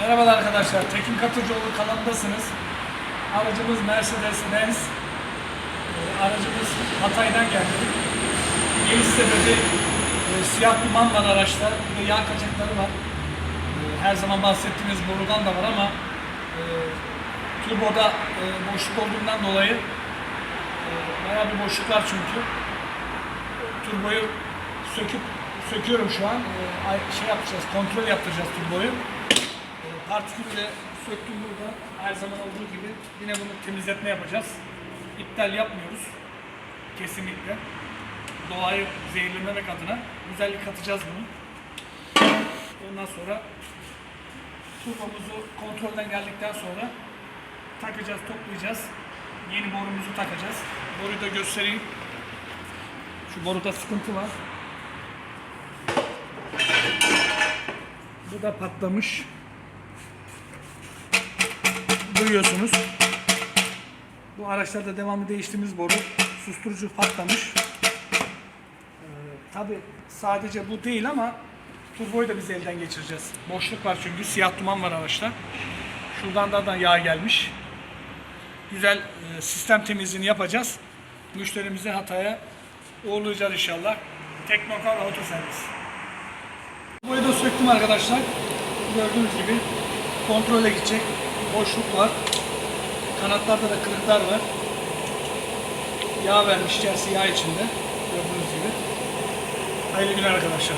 Merhabalar arkadaşlar. Tekin Katıcıoğlu kanalındasınız. Aracımız Mercedes-Benz. Ee, Aracımız Hatay'dan geldi. Geliş sebebi e, siyah duman var araçta. Bir yağ kaçakları var. E, her zaman bahsettiğimiz borudan da var ama e, turboda e, boşluk olduğundan dolayı e, bayağı bir boşluk var çünkü. Turboyu söküp söküyorum şu an. E, şey yapacağız, kontrol yaptıracağız turboyu. Partikülü de söktüm burada. Her zaman olduğu gibi yine bunu temizletme yapacağız. İptal yapmıyoruz. Kesinlikle. Doğayı zehirlememek adına güzellik katacağız bunu. Ondan sonra turbomuzu kontrolden geldikten sonra takacağız, toplayacağız. Yeni borumuzu takacağız. Boruyu da göstereyim. Şu boruda sıkıntı var. Bu da patlamış. Duyuyorsunuz. Bu araçlarda devamlı değiştiğimiz boru. Susturucu patlamış. Ee, Tabi sadece bu değil ama turboyu da biz elden geçireceğiz. Boşluk var çünkü siyah duman var araçta. Şuradan da da yağ gelmiş. Güzel e, sistem temizliğini yapacağız. Müşterimizi hataya uğurlayacağız inşallah. Teknokar Otoservis. Burayı da söktüm arkadaşlar. Gördüğünüz gibi kontrole gidecek. Boşluk var. Kanatlarda da kırıklar var. Yağ vermiş içerisi yağ içinde. Gördüğünüz gibi. Hayırlı günler arkadaşlar.